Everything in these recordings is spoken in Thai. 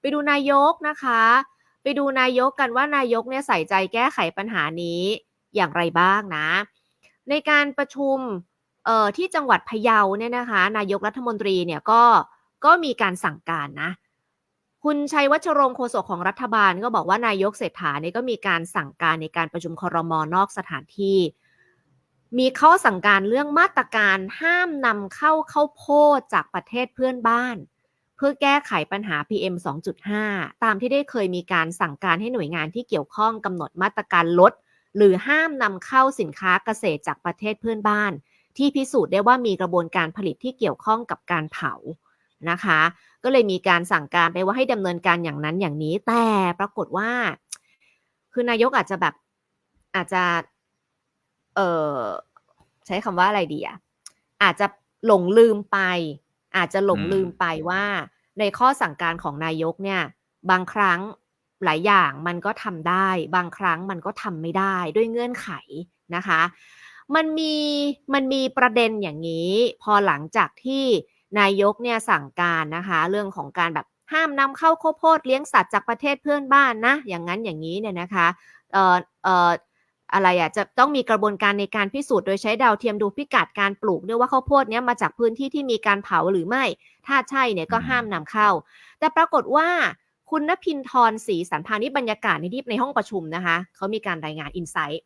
ไปดูนายกนะคะ ไปดูนายกกันว่านายกเนี่ยใส่ใจแก้ไขปัญหานี้อย่างไรบ้างนะ ในการประชุมเอ่อที่จังหวัดพะเยาเนี่ยนะคะ นายกรัฐมนตรีเนี่ยก็ก็มีการสั่งการนะ คุณชัยวัชรงโฆษกของรัฐบาลก็บอกว่านายกเศรษฐาเนี่ยก็มีการสั่งการในการประชุมคอรมอนอกสถานที่ มีข้อสั่งการเรื่องมาตรการห้ามนำเข้าข้าวโพดจากประเทศเพื่อนบ้าน เพื่อแก้ไขปัญหา PM 2.5 ตามที่ได้เคยมีการสั่งการให้หน่วยงานที่เกี่ยวข้องกำหนดมาตรการลด หรือห้ามนำเข้าสินค้าเกษตรจากประเทศเพื่อนบ้าน ที่พิสูจน์ได้ว่ามีกระบวนการผลิตที่เกี่ยวข้องกับการเผานะคะ ก็เลยมีการสั่งการไปว่าให้ดำเนินการอย่างนั้นอย่างนี้ แต่ปรากฏว่า คือนายกอาจจะแบบอาจจะ เออใช้คำว่าอะไรดีอะอาจจะหลงลืมไป อาจจะหลงลืมไปว่า ในข้อสั่งการของนายกเนี่ย บางครั้งหลายอย่างมันก็ทำได้ บางครั้งมันก็ทำไม่ได้ด้วยเงื่อนไขนะคะ มันมีมันมีประเด็นอย่างนี้ พอหลังจากที่นายกเนี่ยสั่งการนะคะ เรื่องของการแบบห้ามนำเข้าข้าวโพดเลี้ยงสัตว์จากประเทศเพื่อนบ้านนะ อย่างนั้นอย่างนี้เนี่ยนะคะเอ่อเอ่ออะไรอะจะต้องมีกระบวนการในการพิสูจน์โดยใช้ดาวเทียมดูพิกัดการปลูกด้วยว่าข้าวโพดเนี้ยมาจากพื้นที่ที่มีการเผาหรือไม่ ถ้าใช่เนี่ยก็ห้ามนำเข้า แต่ปรากฏว่าคุณนพินทรศรีสันพานี่บรรยากาศในที่ในห้องประชุมนะคะเขามีการรายงานอินไซต์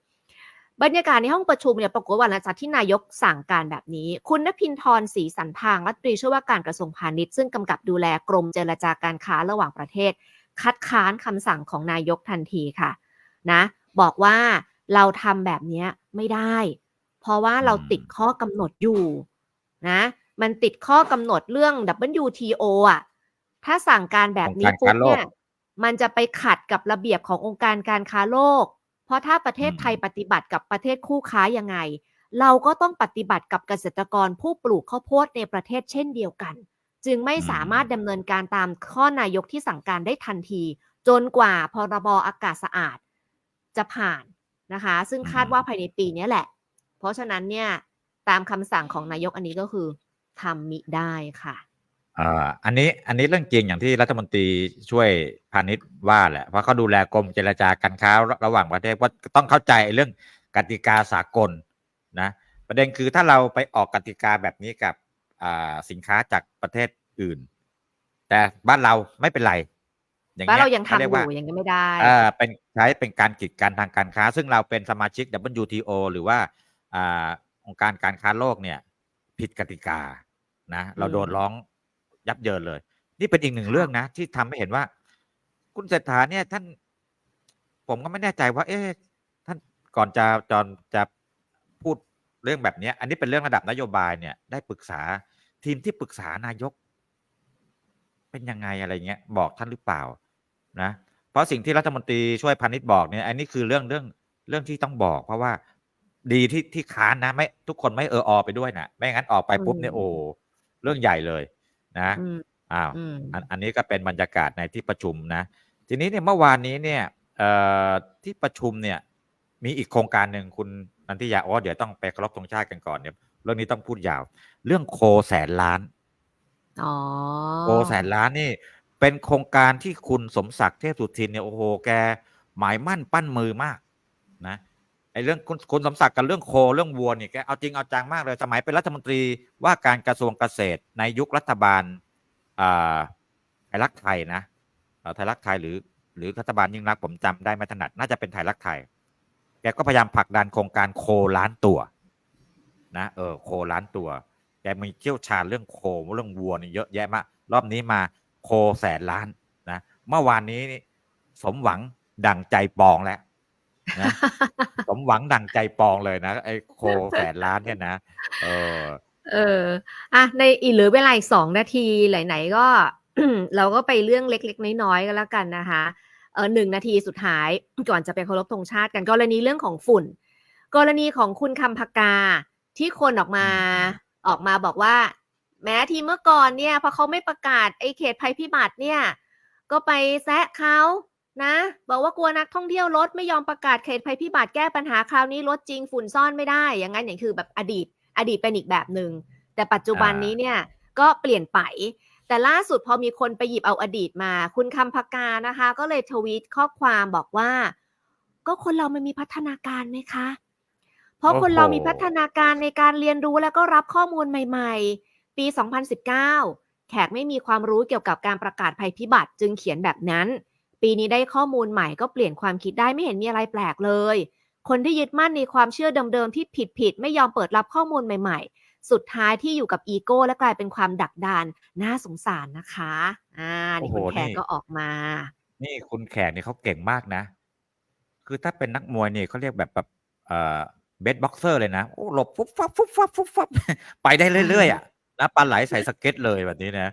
บรรยากาศในห้องประชุมเนี่ยปรากฏว่าหลังจากที่นายกสั่งการแบบนี้ คุณนพินทรศรีสันพางรัฐมนตรีช่วยว่าการกระทรวงพาณิชย์ซึ่งกำกับดูแลกรมเจรจาการค้าระหว่างประเทศ คัดค้านคำสั่งของนายกทันทีค่ะนะบอกว่า เราทำแบบเนี้ยไม่ได้ เพราะว่าเราติดข้อกำหนดอยู่นะมันติดข้อกำหนดเรื่อง WTO อะ ถ้าสั่งการแบบนี้องค์ปุ๊การบค้าโลกเนี่ยมันจะไปขัดกับระเบียบขององค์การการค้าโลก เพราะถ้าประเทศอืมไทยปฏิบัติกับประเทศคู่ค้ายังไง เราก็ต้องปฏิบัติกับเกษตรกรผู้ปลูกข้าวโพดในประเทศเช่นเดียวกัน จึงไม่สามารถดำเนินการตามข้อนายกที่สั่งการได้ทันที จนกว่าพรบอากาศสะอาด จะผ่าน นะคะ ซึ่งคาดว่าภายในปีนี้แหละ เพราะฉะนั้นเนี่ยตามคำสั่งของนายกอันนี้ก็คือทำมิได้ค่ะอ่าอันนี้อันนี้เรื่องจริงอย่างที่รัฐมนตรีช่วยพาณิชย์ว่าแหละเพราะเขาดูแลกรมเจรจาการค้าระหว่างประเทศว่าต้องเข้าใจเรื่องกติกาสากลนะประเด็นคือถ้าเราไปออกกติกาแบบนี้กับอ่าสินค้าจากประเทศอื่น แต่บ้านเราไม่เป็นไร อย่างบ้านเงี้ยเรายังขทำรีอยกว่ายู่ยังไม่ได้เอ่อเป็นใช้เป็นการกีดกันทางการค้า ซึ่งเราเป็นสมาชิก WTO หรือว่าอ่าองค์การการค้าโลกเนี่ย ผิดกติกานะเราโดนร้องยับเยินเลย นี่เป็นอีกหนึ่งค่ะเรื่องนะ ที่ทำให้เห็นว่า คุณเศรษฐาเนี่ยท่าน ผมก็ไม่แน่ใจว่า เอ๊ะท่านก่อนจะจอนจะพูดเรื่องแบบเนี้ยอันนี้เป็นเรื่องระดับนโยบายเนี่ย ได้ปรึกษาทีมที่ปรึกษานายก เป็นยังไงอะไรเงี้ยบอกท่านหรือเปล่านะเพราะสิ่งที่รัฐมนตรีช่วยพาณิชย์บอกเนี่ยอันนี้คือเรื่องเรื่องเรื่องที่ต้องบอก เพราะว่าดีที่ที่ค้านนะไม่ทุกคนไม่เอออไปด้วยนะไม่งั้นออกไปปุ๊บเนี่ยอืมโอ้เรื่องใหญ่เลยนะอืมอ้าวอืมอันอันนี้ก็เป็นบรรยากาศในที่ประชุมนะ ทีนี้เนี่ยเมื่อวานนี้เนี่ยเอ่อที่ประชุมเนี่ย มีอีกโครงการหนึ่งคุณนันทิยาอ๋อเดี๋ยวต้องไปเคารพธงชาติกันก่อนเนี่ยเรื่องนี้ต้องพูดยาว เรื่องโคแสนล้าน อ๋อโคแสนล้านนี่ เป็นโครงการที่คุณสมศักดิ์เทพสุทินเนี่ยโอ้โหแกหมายมั่นปั้นมือมาก นะไอ้เรื่องคุณคุณสมศักดิ์กับเรื่องโคเรื่องวัวเนี่ยแกเอาจริงเอาจังมากเลยสมัยเป็นรัฐมนตรีว่าการกระทรวงเกษตรในยุครัฐบาลอ่าไทยรักไทยนะไทยรักไทยหรือ หรือรัฐบาลยิ่งรักผมจำได้ไม่ถนัด น่าจะเป็นไทยรักไทยแกก็พยายามผลักดันโครงการโคล้านตัว นะเออโคล้านตัว แกมีเชี่ยวชาญเรื่องโคเรื่องวัวนี่เยอะแยะมากรอบนี้มาโคแสนล้านนะเมื่อวานนี้นี่สมหวังดั่งใจปองแล้วนะสมหวังดั่งใจปองเลยนะไอ้โคแสนล้านเนี่ยนะเออ เอออะในอีกเหลือเวลาอีกสองนาทีไหนๆก็เราก็ไปเรื่องเล็ก ๆ น้อยๆก็แล้วกันนะคะเออหนึ่งนาทีสุดท้ายก่อนจะไปเคารพธงชาติกันกรณีเรื่องของฝุ่น กรณีของคุณคำพกาที่คนออกมา ออกมาบอกว่า แม้ทีเมื่อก่อนเนี่ยพอเขาไม่ประกาศไอ้เขตภัยพิบัติเนี่ย ก็ไปแซะเขานะ บอกว่ากลัวนักท่องเที่ยวรถไม่ยอมประกาศเขตภัยพิบัติแก้ปัญหาคราวนี้รถจริงฝุ่นซ่อนไม่ได้ อย่างนั้นอย่างคือแบบอดีต อดีตเป็นอีกแบบหนึ่งแต่ปัจจุบันนี้นี้เนี่ยก็เปลี่ยนไป แต่ล่าสุดพอมีคนไปหยิบเอาอดีตมา คุณคำพกานะคะ ก็เลยทวีตข้อความบอกว่า ก็คนเรามันมีพัฒนาการไหมคะ เพราะโอ้โหคนเรามีพัฒนาการในการเรียนรู้แล้วก็รับข้อมูลใหม่ๆ ปี 2019 แขกไม่มีความรู้เกี่ยวกับการประกาศภัยพิบัติจึงเขียนแบบนั้น ปีนี้ได้ข้อมูลใหม่ก็เปลี่ยนความคิดได้ไม่เห็นมีอะไรแปลกเลย คนที่ยึดมั่นในความเชื่อเดิมๆที่ผิดๆไม่ยอมเปิดรับข้อมูลใหม่ๆ สุดท้ายที่อยู่กับอีโก้และกลายเป็นความดักดานน่าสงสารนะคะ อ่านี่คุณโอ้โหแขกนี่ ก็ออกมา นี่คุณแขกเนี่ยเขาเก่งมากนะ คือถ้าเป็นนักมวยเนี่ยเขาเรียกแบบแบบเอ่อ เบสบ็อกเซอร์เลยนะโอ้หลบฟุบฟับฟุบฟับฟุบฟับไปได้เรื่อยๆอะนะปลาไหลใส่สเก็ตเลยแบบนี้นะ